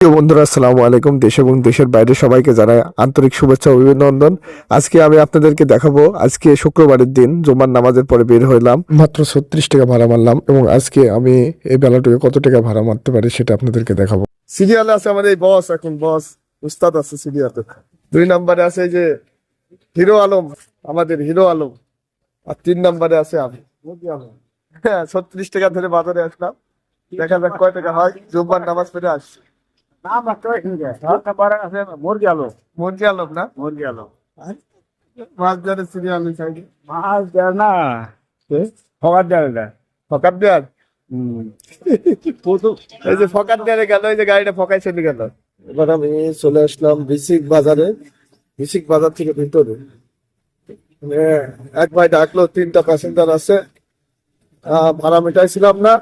প্রিয় বন্ধুরা, আসসালামু আলাইকুম। দেশ এবং দেশের বাইরে সবাইকে জানাই আন্তরিক শুভেচ্ছা অভিনন্দন। আজকে আমি আপনাদেরকে দেখাবো, আজকে শুক্রবারের দিন, জুমার নামাজের পরে বের হইলাম। মাত্র ছত্রিশ টাকা ভাড়া মারলাম এবং আজকে আমি এই বেলাটুকে কত টাকা ভাড়া মারতে পারি সেটা আপনাদেরকে দেখাবো। সিরিয়ালে আছে আমাদের এই বস, এখন বস, উস্তাদ আছে সিরিয়ালে দুই নম্বরে আছে যে হিরো আলম, আমাদের হিরো আলম। আর তিন নম্বরে আছে আমি। হ্যাঁ ছত্রিশ টাকা ধরে বাজারে আসলাম। দেখা যাক কয় টাকা হয়। জুম্মার নামাজ পড়ে আসছি। না আছে মাছ ধরে সিরিয়াল সাইডে মাছ দেয় না। ফকার দেয় না ফকাত দেয়ার এই যে ফকাত দেয়ারে গেল এই যে গাড়িটা ফকাই চলে গেল? এবার আমি চলে আসলাম বিসিক বাজারে। বিসিক বাজার থেকে ভিতরে। মানে এক ভাই ডাকলো তিনটা প্যাসেঞ্জার আছে। আহ, ভাড়া মেটাইছিলাম না।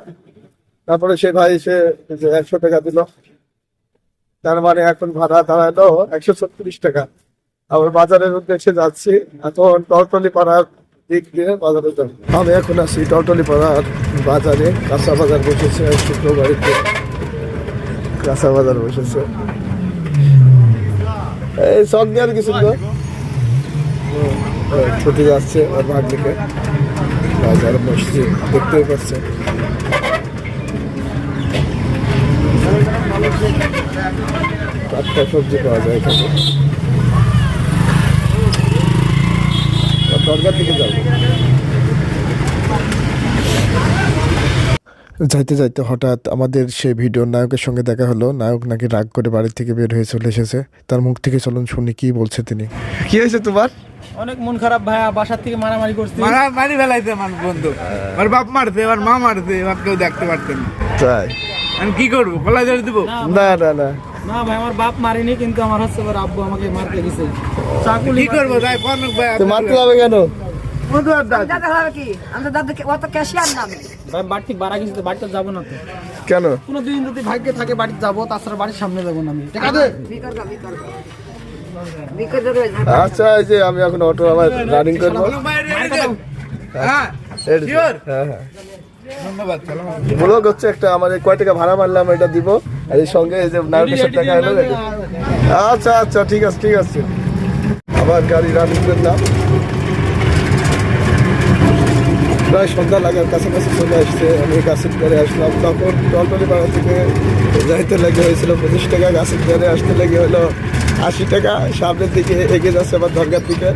তারপরে সে ভাই এসে একশো টাকা দিল। তার মানে এখন ভাড়া দাঁড়াল একশো ছত্রিশ টাকা। আবার বাজারের উদ্দেশ্যে যাচ্ছি। এখন টলটলি পাড়ার দিক দিয়ে বাজারে যাব। আমি এখন আছি টলটলি পাড়ার বাজারে। কাঁচা বাজার বসেছে শুক্রবাড়িতে কাঁচা বাজার বসেছে। এই সব দেওয়ার কিছু তো। ছুটি যাচ্ছে ওর ভাগ দিকে বাজার মসজিদ দেখতেই পাচ্ছেন। টাটকা সবজি পাওয়া যায় এখানে। দরকার দিকে যাব। যাইতে যাইতে হঠাৎ আমাদের সেই ভিডিও নায়কের সঙ্গে দেখা হলো। নায়ক নাকি রাগ করে বাড়ি থেকে বের হয়ে চলে এসেছে। তার মুখ থেকে চলুন শুনি কি বলছে তিনি। কি হয়েছে তোমার? অনেক মন খারাপ ভাইয়া বাসার থেকে মারামারি করছি। মারা মারি ফেলাইছে আমার বন্ধু। আমার বাপ মারছে আমার মা মারছে এবার কেউ দেখতে পারতেন তাই? আমি কি করব? খোলা ধরে দেবো? না। না না। না ভাই আমার বাপ মারিনি কিন্তু আমার হচ্ছে আব্বু আমাকে মারতে গেছে। চাকুলি কি করব তাই কনক ভাই মারতে হবে কেন? বন্ধু আর দাদা? দাদা হবে কি? আমরা দাদা অত ক্যাশিয়ার নাম। ভাই বাড়ি বাড়া গেছে তো বাড়িতে যাব না তো। কেন? কোনো দিন যদি ভাগ্যে থাকে বাড়িতে যাব তাছাড়া বাড়ির সামনে যাব না আমি। ঠিক আছে? আচ্ছা এই যে আমি এখন অটো আমার রানিং করব। হ্যাঁ? হ্যাঁ হ্যাঁ। ব্লগ হচ্ছে একটা আমার কয় টাকা ভাড়া মারলাম এটা দিব। আর এই সঙ্গে যে নায়কের দেখা হলো আচ্ছা আচ্ছা ঠিক আছে ঠিক আছে। আবার গাড়ি রানিং করলাম। প্রায় সন্ধ্যা লাগার কাছাকাছি চলে আসছে। আমি গাছের করে আসলাম। তখন টলটলি পাড়া থেকে যাইতে লেগে হয়েছিল পঁচিশ টাকা। গাছের করে আসতে লেগে হলো আশি টাকা। সামনের দিকে এগিয়ে যাচ্ছে আবার দরগার দিকে।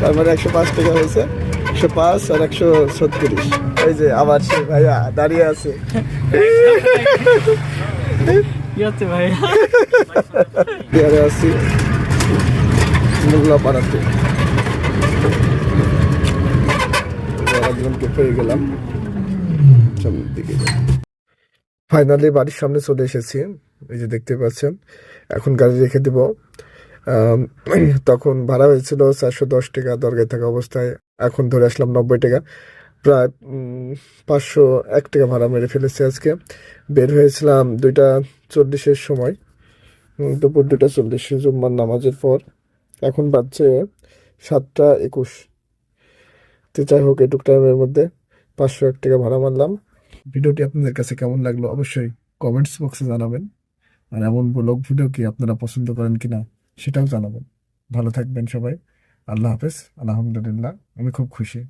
তার মানে একশো পাঁচ টাকা হয়েছে। একশো পাঁচ আর একশো ছত্রিশ। এই যে আবার সে ভাইয়া দাঁড়িয়ে আছে। পেয়ারে আছি। মোল্লা পাড়াতে একজনকে পেয়ে গেলাম। সামনের দিকে ফাইনালি বাড়ির সামনে চলে এসেছি। এই যে দেখতে পাচ্ছেন এখন গাড়ি রেখে দেব। তখন ভাড়া হয়েছিল চারশো দশ টাকা দরগায় থাকা অবস্থায়। এখন ধরে আসলাম নব্বই টাকা। প্রায় পাঁচশো এক টাকা ভাড়া মেরে ফেলেছি আজকে। বের হয়েছিলাম দুইটা চল্লিশের সময়। দুপুর দুটা চল্লিশে জুম্মার নামাজের পর। এখন বাজছে সাতটা একুশ। তো যাই হোক, এটুক টাইমের মধ্যে পাঁচশো এক টাকা ভাড়া মারলাম। ভিডিওটি আপনাদের কাছে কেমন লাগল অবশ্যই কমেন্টস বক্সে জানাবেন। আর এমন ব্লগ ভিডিও কি আপনারা পছন্দ করেন কিনা সেটাও জানাবেন। ভালো থাকবেন সবাই। আল্লাহ হাফেজ আলহামদুলিল্লাহ। আমি খুব খুশি।